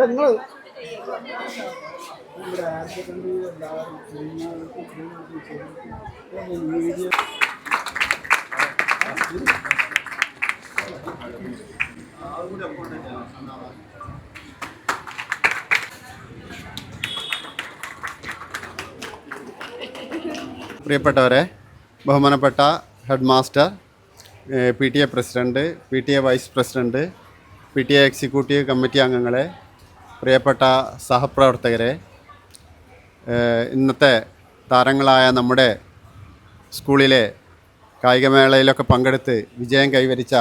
നിങ്ങൾ വീഡിയോ പ്രിയപ്പെട്ടവരെ ബഹുമാനപ്പെട്ട head master P T A president P T A vice president P T A executive committee അംഗങ്ങളെ പ്രിയപ്പെട്ട സഹപ്രവർത്തകരെ ഇന്നത്തെ താരങ്ങളായ നമ്മുടെ സ്കൂളിലെ കായികമേളയിലൊക്കെ പങ്കെടുത്ത് വിജയം കൈവരിച്ച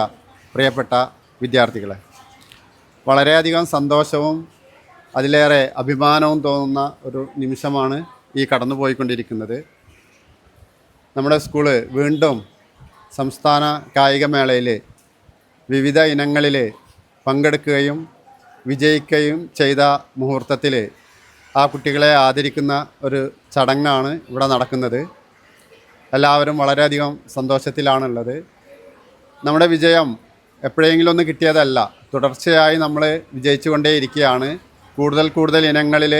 പ്രിയപ്പെട്ട വിദ്യാർത്ഥികളെ. വളരെയധികം സന്തോഷവും അതിലേറെ അഭിമാനവും തോന്നുന്ന ഒരു നിമിഷമാണ് ഈ കടന്നുപോയിക്കൊണ്ടിരിക്കുന്നത്. നമ്മുടെ സ്കൂൾ വീണ്ടും സംസ്ഥാന കായികമേളയിൽ വിവിധ ഇനങ്ങളിൽ പങ്കെടുക്കുകയും വിജയിക്കുകയും ചെയ്ത മുഹൂർത്തത്തിൽ ആ കുട്ടികളെ ആദരിക്കുന്ന ഒരു ചടങ്ങാണ് ഇവിടെ നടക്കുന്നത്. എല്ലാവരും വളരെയധികം സന്തോഷത്തിലാണുള്ളത്. നമ്മുടെ വിജയം എപ്പോഴെങ്കിലും ഒന്ന് കിട്ടിയതല്ല. തുടർച്ചയായി നമ്മൾ വിജയിച്ചുകൊണ്ടേയിരിക്കുകയാണ്. കൂടുതൽ കൂടുതൽ ഇനങ്ങളിൽ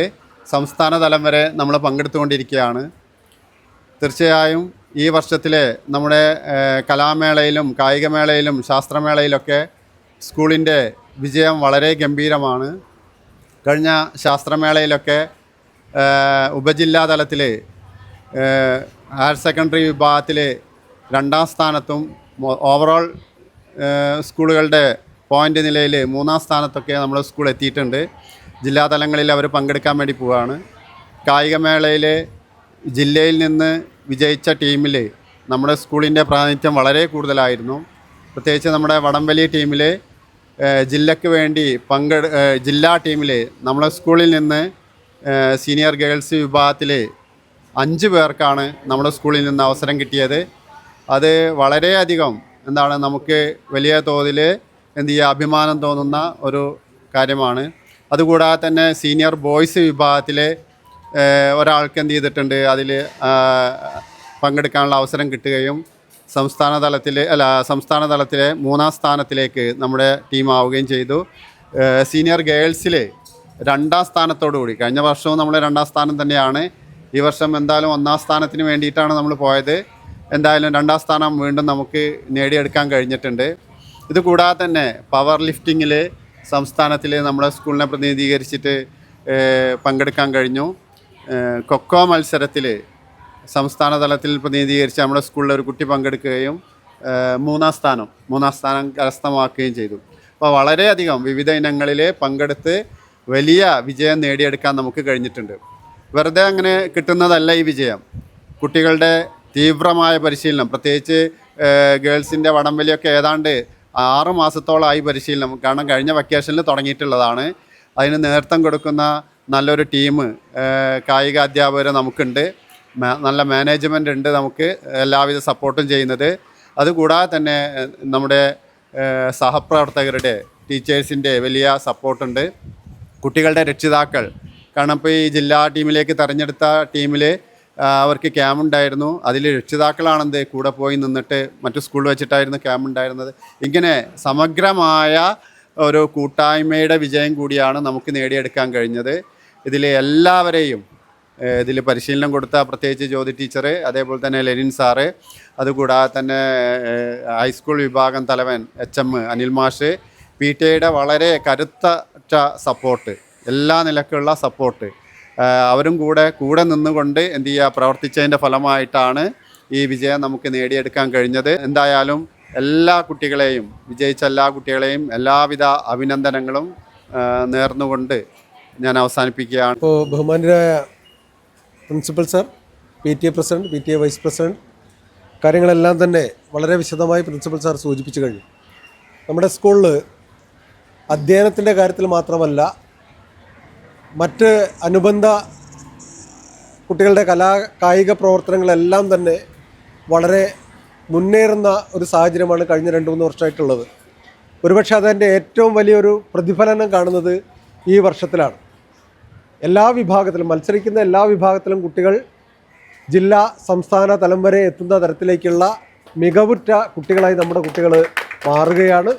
സംസ്ഥാന തലം വരെ നമ്മൾ പങ്കെടുത്തുകൊണ്ടിരിക്കുകയാണ്. തീർച്ചയായും ഈ വർഷത്തിലെ നമ്മുടെ കലാമേളയിലും കായികമേളയിലും ശാസ്ത്രമേളയിലൊക്കെ സ്കൂളിന്റെ വിജയം വളരെ ഗംഭീരമാണ്. കഴിഞ്ഞ ശാസ്ത്രമേളയിലൊക്കെ ഉപജില്ലാ തലത്തിൽ ഹയർ സെക്കൻഡറി വിഭാഗത്തിൽ രണ്ടാം സ്ഥാനത്തും ഓവറോൾ സ്കൂളുകളുടെ പോയിന്റ് നിലയിൽ മൂന്നാം സ്ഥാനത്തൊക്കെ നമ്മുടെ സ്കൂൾ എത്തിയിട്ടുണ്ട്. ജില്ലാ തലങ്ങളിൽ അവർ പങ്കെടുക്കാൻ വേണ്ടി പോവുകയാണ് കായികമേളയിൽ ജില്ലയിൽ നിന്ന് വിജയിച്ച ടീമിൽ നമ്മുടെ സ്കൂളിന്റെ പ്രാതിനിധ്യം വളരെ കൂടുതലായിരുന്നു. പ്രത്യേകിച്ച് നമ്മുടെ വടംവലി ടീമിൽ ജില്ലയ്ക്ക് വേണ്ടി പങ്കെടു ജില്ലാ ടീമിൽ നമ്മളെ സ്കൂളിൽ നിന്ന് സീനിയർ ഗേൾസ് വിഭാഗത്തിൽ അഞ്ച് പേർക്കാണ് നമ്മുടെ സ്കൂളിൽ നിന്ന് അവസരം കിട്ടിയത്. അത് വളരെയധികം എന്താണ് നമുക്ക് വലിയ തോതിൽ എന്ത് ചെയ്യുക അഭിമാനം തോന്നുന്ന ഒരു കാര്യമാണ്. അതുകൂടാതെ തന്നെ സീനിയർ ബോയ്സ് വിഭാഗത്തിൽ ഒരാൾക്ക് എന്ത് ചെയ്തിട്ടുണ്ട് അതിൽ പങ്കെടുക്കാനുള്ള അവസരം കിട്ടുകയും സംസ്ഥാന തലത്തിൽ അല്ല സംസ്ഥാന തലത്തിലെ മൂന്നാം സ്ഥാനത്തിലേക്ക് നമ്മുടെ ടീം ആവുകയും ചെയ്തു. സീനിയർ ഗേൾസിൽ രണ്ടാം സ്ഥാനത്തോടു കൂടി. കഴിഞ്ഞ വർഷവും നമ്മൾ രണ്ടാം സ്ഥാനം തന്നെയാണ്. ഈ വർഷം എന്തായാലും ഒന്നാം സ്ഥാനത്തിന് വേണ്ടിയിട്ടാണ് നമ്മൾ പോയത്. എന്തായാലും രണ്ടാം സ്ഥാനം വീണ്ടും നമുക്ക് നേടിയെടുക്കാൻ കഴിഞ്ഞിട്ടുണ്ട്. ഇത് കൂടാതെ തന്നെ പവർ ലിഫ്റ്റിങ്ങിൽ സംസ്ഥാനത്തിൽ നമ്മുടെ സ്കൂളിനെ പ്രതിനിധീകരിച്ചിട്ട് പങ്കെടുക്കാൻ കഴിഞ്ഞു. കൊക്കോ മത്സരത്തിൽ സംസ്ഥാന തലത്തിൽ പ്രതിനിധീകരിച്ച് നമ്മുടെ സ്കൂളിലെ ഒരു കുട്ടി പങ്കെടുക്കുകയും മൂന്നാം സ്ഥാനം മൂന്നാം സ്ഥാനം കരസ്ഥമാക്കുകയും ചെയ്തു. അപ്പോൾ വളരെയധികം വിവിധ ഇനങ്ങളിൽ പങ്കെടുത്ത് വലിയ വിജയം നേടിയെടുക്കാൻ നമുക്ക് കഴിഞ്ഞിട്ടുണ്ട്. വെറുതെ അങ്ങനെ കിട്ടുന്നതല്ല ഈ വിജയം. കുട്ടികളുടെ തീവ്രമായ പരിശീലനം പ്രത്യേകിച്ച് ഗേൾസിന്റെ വടംവലിയൊക്കെ ഏതാണ്ട് ആറ് മാസത്തോളമായി പരിശീലനം കാരണം കഴിഞ്ഞ വെക്കേഷനിൽ തുടങ്ങിയിട്ടുള്ളതാണ്. അതിന് നേതൃത്വം കൊടുക്കുന്ന നല്ലൊരു ടീം കായിക അധ്യാപകർ നമുക്കുണ്ട്. നല്ല മാനേജ്മെന്റ് ഉണ്ട് നമുക്ക് എല്ലാവിധ സപ്പോർട്ടും ചെയ്യുന്നത്. അതുകൂടാതെ തന്നെ നമ്മുടെ സഹപ്രവർത്തകരുടെ ടീച്ചേഴ്സിന്റെ വലിയ സപ്പോർട്ടുണ്ട്. കുട്ടികളുടെ രക്ഷിതാക്കൾ. കാരണം ഇപ്പോൾ ഈ ജില്ലാ ടീമിലേക്ക് തെരഞ്ഞെടുത്ത ടീമിൽ അവർക്ക് ക്യാമ്പ് ഉണ്ടായിരുന്നു. അതിൽ രക്ഷിതാക്കളാണെന്ത് കൂടെ പോയി നിന്നിട്ട് മറ്റു സ്കൂളിൽ വെച്ചിട്ടായിരുന്നു ക്യാമ്പ് ഉണ്ടായിരുന്നത്. ഇങ്ങനെ സമഗ്രമായ ഒരു കൂട്ടായ്മയുടെ വിജയം കൂടിയാണ് നമുക്ക് നേടിയെടുക്കാൻ കഴിഞ്ഞത്. ഇതിൽ എല്ലാവരെയും ഇതിൽ പരിശീലനം കൊടുത്ത പ്രത്യേകിച്ച് ജ്യോതി ടീച്ചർ അതേപോലെ തന്നെ ലെനിൻ സാറ് അതുകൂടാതെ തന്നെ ഹൈസ്കൂൾ വിഭാഗം തലവൻ എച്ച് എം അനിൽ മാഷ് പി ടി ഐയുടെ വളരെ കരുത്തറ്റ സപ്പോർട്ട് എല്ലാ നിലക്കുള്ള സപ്പോർട്ട്. അവരും കൂടെ കൂടെ നിന്നുകൊണ്ട് എന്ത് ചെയ്യുക പ്രവർത്തിച്ചതിന്റെ ഫലമായിട്ടാണ് ഈ വിജയം നമുക്ക് നേടിയെടുക്കാൻ കഴിഞ്ഞത്. എന്തായാലും എല്ലാ കുട്ടികളെയും വിജയിച്ച എല്ലാ കുട്ടികളെയും എല്ലാവിധ അഭിനന്ദനങ്ങളും നേർന്നുകൊണ്ട് ഞാൻ അവസാനിപ്പിക്കുകയാണ്. ഇപ്പോൾ ബഹുമാനരായ principal sir P T A president P T A vice president കാര്യങ്ങളെല്ലാം തന്നെ വളരെ വിശദമായി പ്രിൻസിപ്പൽ സാർ സൂചിപ്പിച്ചു കഴിഞ്ഞു. നമ്മുടെ സ്കൂളിൽ അധ്യയനത്തിന്റെ കാര്യത്തിൽ മാത്രമല്ല മറ്റ് അനുബന്ധ കുട്ടികളുടെ കലാ കായിക പ്രവർത്തനങ്ങളെല്ലാം തന്നെ വളരെ മുന്നേറുന്ന ഒരു സാഹചര്യമാണ് കഴിഞ്ഞ രണ്ട് മൂന്ന് വർഷമായിട്ടുള്ളത്. ഒരുപക്ഷെ അതിന്റെ ഏറ്റവും വലിയൊരു പ്രതിഫലനം കാണുന്നത് ഈ വർഷത്തിലാണ്. എല്ലാ വിഭാഗത്തിലും മത്സരിക്കുന്ന എല്ലാ വിഭാഗത്തിലും കുട്ടികൾ ജില്ലാ സംസ്ഥാന തലം വരെ എത്തുന്ന തരത്തിലേക്കുള്ള മികവുറ്റ കുട്ടികളായി നമ്മുടെ കുട്ടികൾ മാറുകയാണ്.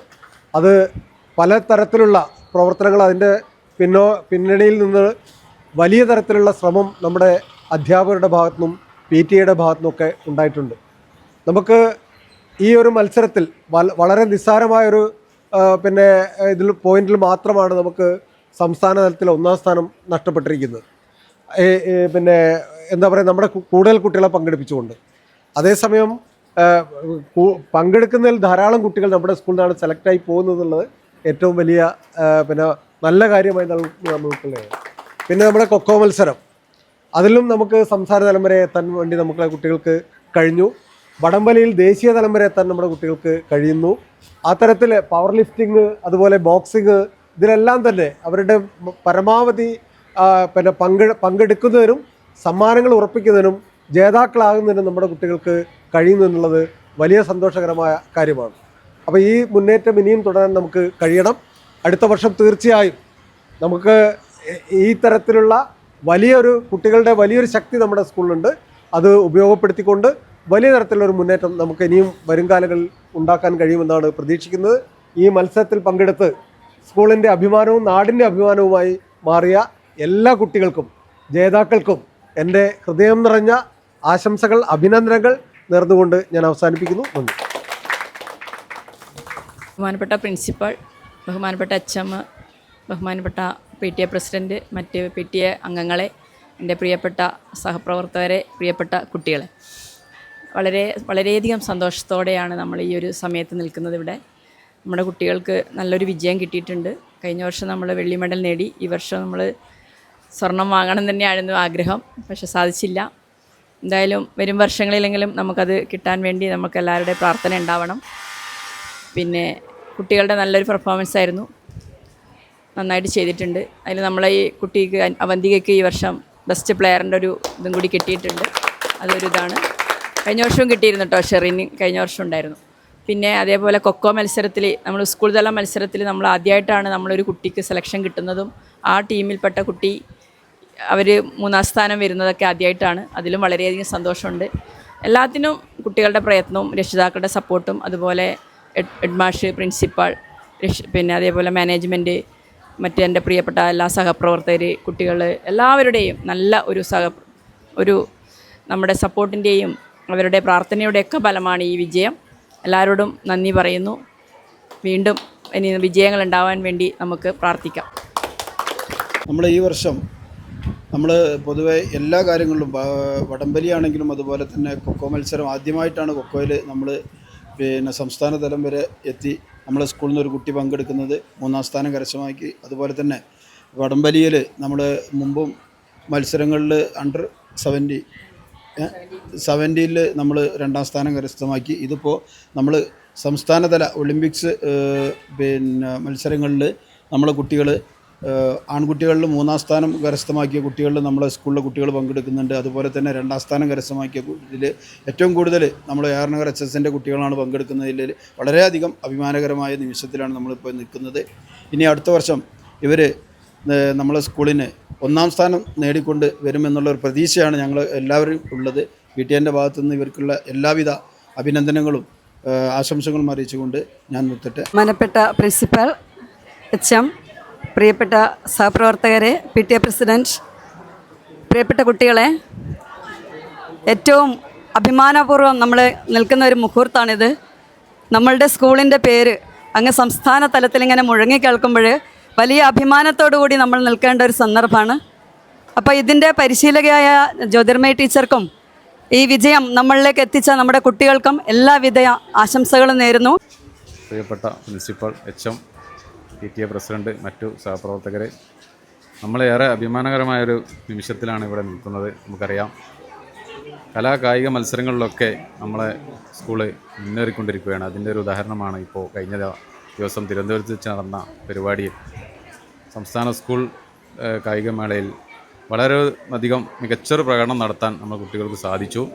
അത് പല തരത്തിലുള്ള പ്രവർത്തനങ്ങൾ അതിന്റെ പിന്നോ പിന്നണിയിൽ നിന്ന് വലിയ തരത്തിലുള്ള ശ്രമം നമ്മുടെ അധ്യാപകരുടെ ഭാഗത്തുനിന്നും പി ടി എയുടെ ഭാഗത്തുനിന്നൊക്കെ ഉണ്ടായിട്ടുണ്ട്. നമുക്ക് ഈ ഒരു മത്സരത്തിൽ വളരെ നിസ്സാരമായൊരു പിന്നെ ഇതിൽ പോയിന്റിൽ മാത്രമാണ് നമുക്ക് സംസ്ഥാന തലത്തിൽ ഒന്നാം സ്ഥാനം നഷ്ടപ്പെട്ടിരിക്കുന്നത്. പിന്നെ എന്താ പറയുക നമ്മുടെ കൂടുതൽ കുട്ടികളെ പങ്കെടുപ്പിച്ചുകൊണ്ട്. അതേസമയം പങ്കെടുക്കുന്നതിൽ ധാരാളം കുട്ടികൾ നമ്മുടെ സ്കൂളിൽ നിന്നാണ് സെലക്റ്റായി പോകുന്നത് എന്നുള്ളത് ഏറ്റവും വലിയ പിന്നെ നല്ല കാര്യമായി നമ്മൾ പിന്നെ നമ്മുടെ കൊക്കോ മത്സരം. അതിലും നമുക്ക് സംസ്ഥാന തലം വരെ എത്താൻ വേണ്ടി നമുക്ക് കുട്ടികൾക്ക് കഴിഞ്ഞു. വടംവലിയിൽ ദേശീയ തലം വരെ എത്താൻ നമ്മുടെ കുട്ടികൾക്ക് കഴിയുന്നു. ആ തരത്തിൽ പവർ ലിഫ്റ്റിംഗ് അതുപോലെ ബോക്സിങ് ഇതിലെല്ലാം തന്നെ അവരുടെ പരമാവധി പിന്നെ പങ്കെ പങ്കെടുക്കുന്നതിനും സമ്മാനങ്ങൾ ഉറപ്പിക്കുന്നതിനും ജേതാക്കളാകുന്നതിനും നമ്മുടെ കുട്ടികൾക്ക് കഴിയുന്നു എന്നുള്ളത് വലിയ സന്തോഷകരമായ കാര്യമാണ്. അപ്പോൾ ഈ മുന്നേറ്റം ഇനിയും തുടരാൻ നമുക്ക് കഴിയണം. അടുത്ത വർഷം തീർച്ചയായും നമുക്ക് ഈ- തരത്തിലുള്ള വലിയൊരു കുട്ടികളുടെ വലിയൊരു ശക്തി നമ്മുടെ സ്കൂളിലുണ്ട്. അത് ഉപയോഗപ്പെടുത്തിക്കൊണ്ട് വലിയ തരത്തിലുള്ള ഒരു മുന്നേറ്റം നമുക്ക് ഇനിയും വരും കാലങ്ങളിൽ ഉണ്ടാക്കാൻ കഴിയുമെന്നാണ് പ്രതീക്ഷിക്കുന്നത്. ഈ മത്സരത്തിൽ പങ്കെടുത്ത് സ്കൂളിന്റെ അഭിമാനവും നാടിന്റെ അഭിമാനവുമായി മാറിയ എല്ലാ കുട്ടികൾക്കും ജേതാക്കൾക്കും എന്റെ ഹൃദയം നിറഞ്ഞ ആശംസകൾ അഭിനന്ദനങ്ങൾ നേർന്നുകൊണ്ട് ഞാൻ അവസാനിപ്പിക്കുന്നു. നന്ദി. ബഹുമാനപ്പെട്ട പ്രിൻസിപ്പൾ ബഹുമാനപ്പെട്ട അച്ചമ്മ ബഹുമാനപ്പെട്ട പി ടി എ പ്രസിഡന്റ് മറ്റ് പി ടി എ അംഗങ്ങളെ എന്റെ പ്രിയപ്പെട്ട സഹപ്രവർത്തകരെ പ്രിയപ്പെട്ട കുട്ടികളെ. വളരെ വളരെയധികം സന്തോഷത്തോടെയാണ് നമ്മൾ ഈ ഒരു സമയത്ത് നിൽക്കുന്നത് ഇവിടെ. നമ്മുടെ കുട്ടികൾക്ക് നല്ലൊരു വിജയം കിട്ടിയിട്ടുണ്ട്. കഴിഞ്ഞ വർഷം നമ്മൾ വെള്ളി മെഡൽ നേടി. ഈ വർഷം നമ്മൾ സ്വർണം വാങ്ങണം തന്നെയായിരുന്നു ആഗ്രഹം. പക്ഷെ സാധിച്ചില്ല. എന്തായാലും വരും വർഷങ്ങളിലെങ്കിലും നമുക്കത് കിട്ടാൻ വേണ്ടി നമുക്ക് എല്ലാവരുടെ പ്രാർത്ഥന ഉണ്ടാവണം. പിന്നെ കുട്ടികളുടെ നല്ലൊരു പെർഫോമൻസ് ആയിരുന്നു. നന്നായിട്ട് ചെയ്തിട്ടുണ്ട്. അതിൽ നമ്മളെ ഈ കുട്ടിക്ക് അവന്തികയ്ക്ക് ഈ വർഷം ബെസ്റ്റ് പ്ലെയറിന്റെ ഒരു ഇതും കൂടി കിട്ടിയിട്ടുണ്ട്. അതൊരു ഇതാണ്. കഴിഞ്ഞ വർഷവും കിട്ടിയിരുന്നു കേട്ടോ ഷെറിന്. കഴിഞ്ഞ വർഷം ഉണ്ടായിരുന്നു. പിന്നെ അതേപോലെ കൊക്കോ മത്സരത്തിൽ നമ്മൾ സ്കൂൾ തല മത്സരത്തിൽ നമ്മൾ ആദ്യമായിട്ടാണ് നമ്മളൊരു കുട്ടിക്ക് സെലക്ഷൻ കിട്ടുന്നതും ആ ടീമിൽപ്പെട്ട കുട്ടി അവർ മൂന്നാം സ്ഥാനം വരുന്നതൊക്കെ ആദ്യമായിട്ടാണ് അതിലും വളരെയധികം സന്തോഷമുണ്ട്. എല്ലാത്തിനും കുട്ടികളുടെ പ്രയത്നവും രക്ഷിതാക്കളുടെ സപ്പോർട്ടും അതുപോലെ ഹെഡ് ഹെഡ് മാഷ് പ്രിൻസിപ്പാൾ പിന്നെ അതേപോലെ മാനേജ്മെന്റ് മറ്റ് എന്റെ പ്രിയപ്പെട്ട എല്ലാ സഹപ്രവർത്തകർ കുട്ടികൾ എല്ലാവരുടെയും നല്ല ഒരു സഹ ഒരു നമ്മുടെ സപ്പോർട്ടിന്റെയും അവരുടെ പ്രാർത്ഥനയുടെയൊക്കെ ഫലമാണ് ഈ വിജയം. എല്ലാവരോടും നന്ദി പറയുന്നു. വീണ്ടും ഇനി വിജയങ്ങൾ ഉണ്ടാവാൻ വേണ്ടി നമുക്ക് പ്രാർത്ഥിക്കാം. നമ്മൾ ഈ വർഷം നമ്മൾ പൊതുവെ എല്ലാ കാര്യങ്ങളിലും വടംവലിയാണെങ്കിലും അതുപോലെ തന്നെ കൊക്കോ മത്സരം ആദ്യമായിട്ടാണ് കൊക്കോയിൽ നമ്മൾ പിന്നെ സംസ്ഥാന തലം വരെ എത്തി നമ്മളെ സ്കൂളിൽ നിന്ന് ഒരു കുട്ടി പങ്കെടുക്കുന്നത് മൂന്നാം സ്ഥാനം കരസ്ഥമാക്കി. അതുപോലെ തന്നെ വടംവലിയിൽ നമ്മൾ മുമ്പും മത്സരങ്ങളിൽ അണ്ടർ സെവന്റി സെവന്റിയിൽ നമ്മൾ രണ്ടാം സ്ഥാനം കരസ്ഥമാക്കി. ഇതിപ്പോൾ നമ്മൾ സംസ്ഥാനതല ഒളിമ്പിക്സ് പിന്നെ മത്സരങ്ങളിൽ നമ്മളെ കുട്ടികൾ ആൺകുട്ടികളിൽ മൂന്നാം സ്ഥാനം കരസ്ഥമാക്കിയ കുട്ടികളിൽ നമ്മളെ സ്കൂളിലെ കുട്ടികൾ പങ്കെടുക്കുന്നുണ്ട്. അതുപോലെ തന്നെ രണ്ടാം സ്ഥാനം കരസ്ഥമാക്കിയ ഇതിൽ ഏറ്റവും കൂടുതൽ നമ്മൾ ഏറനഗർ എച്ച് എസ് എന്റെ കുട്ടികളാണ് പങ്കെടുക്കുന്നതിൽ വളരെയധികം അഭിമാനകരമായ നിമിഷത്തിലാണ് നമ്മളിപ്പോൾ നിൽക്കുന്നത് ഇനി അടുത്ത വർഷം ഇവർ നമ്മളെ സ്കൂളിന് ഒന്നാം സ്ഥാനം നേടിക്കൊണ്ട് വരുമെന്നുള്ള ഒരു പ്രതീക്ഷയാണ് ഞങ്ങൾ എല്ലാവരും ഉള്ളത്. വി ടി എന്റെ ഭാഗത്തുനിന്ന് ഇവർക്കുള്ള എല്ലാവിധ അഭിനന്ദനങ്ങളും ആശംസകളും അറിയിച്ചുകൊണ്ട് ഞാൻ നിർത്തട്ടെ. മനപ്പെട്ട പ്രിൻസിപ്പൽ എച്ച് എം പ്രിയപ്പെട്ട സഹപ്രവർത്തകരെ പി ടി എ പ്രസിഡന്റ് പ്രിയപ്പെട്ട കുട്ടികളെ ഏറ്റവും അഭിമാനപൂർവം നമ്മൾ നിൽക്കുന്ന ഒരു മുഹൂർത്തമാണിത് നമ്മളുടെ സ്കൂളിന്റെ പേര് അങ്ങ് സംസ്ഥാന തലത്തിൽ ഇങ്ങനെ മുഴങ്ങി കേൾക്കുമ്പോൾ വലിയ അഭിമാനത്തോടു കൂടി നമ്മൾ നിൽക്കേണ്ട ഒരു സന്ദർഭമാണ്. അപ്പോൾ ഇതിന്റെ പരിശീലകയായ ജ്യോതിർമയ ടീച്ചർക്കും ഈ വിജയം നമ്മളിലേക്ക് എത്തിച്ച നമ്മുടെ കുട്ടികൾക്കും എല്ലാവിധ ആശംസകളും നേരുന്നു. പ്രിയപ്പെട്ട principal H M P T A president മറ്റു സഹപ്രവർത്തകരെ നമ്മളേറെ അഭിമാനകരമായൊരു നിമിഷത്തിലാണ് ഇവിടെ നിൽക്കുന്നത്. നമുക്കറിയാം കലാ കായിക മത്സരങ്ങളിലൊക്കെ നമ്മളെ സ്കൂൾ മുന്നേറിക്കൊണ്ടിരിക്കുകയാണ്. അതിന്റെ ഒരു ഉദാഹരണമാണ് ഇപ്പോൾ കഴിഞ്ഞ ദിവസം തിരുവനന്തപുരത്ത് വെച്ച് നടന്ന പരിപാടിയിൽ സംസ്ഥാന സ്കൂൾ കായികമേളയിൽ വളരെ അധികം മികച്ചൊരു പ്രകടനം നടത്താൻ നമ്മൾ കുട്ടികൾക്ക് സാധിച്ചു.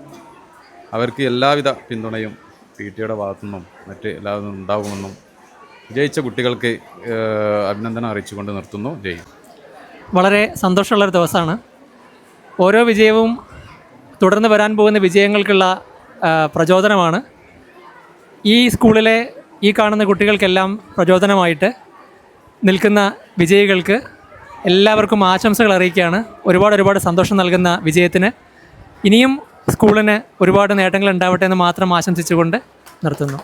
അവർക്ക് എല്ലാവിധ പിന്തുണയും പി ടിയുടെ ഭാഗത്തുനിന്നും മറ്റ് എല്ലാവരും ഉണ്ടാകുമെന്നും വിജയിച്ച കുട്ടികൾക്ക് അഭിനന്ദനം അറിയിച്ചുകൊണ്ട് നിർത്തുന്നു. ജയ്. വളരെ സന്തോഷമുള്ളൊരു ദിവസമാണ്. ഓരോ വിജയവും തുടർന്ന് വരാൻ പോകുന്ന വിജയങ്ങൾക്കുള്ള പ്രചോദനമാണ്. ഈ സ്കൂളിലെ ഈ കാണുന്ന കുട്ടികൾക്കെല്ലാം പ്രചോദനമായിട്ട് നിൽക്കുന്ന വിജയികൾക്ക് എല്ലാവർക്കും ആശംസകൾ അറിയിക്കുകയാണ്. ഒരുപാട് ഒരുപാട് സന്തോഷം നൽകുന്ന വിജയത്തിന്. ഇനിയും സ്കൂളിന് ഒരുപാട് നേട്ടങ്ങൾ ഉണ്ടാവട്ടെ എന്ന് മാത്രം ആശംസിച്ചുകൊണ്ട് നിർത്തുന്നു.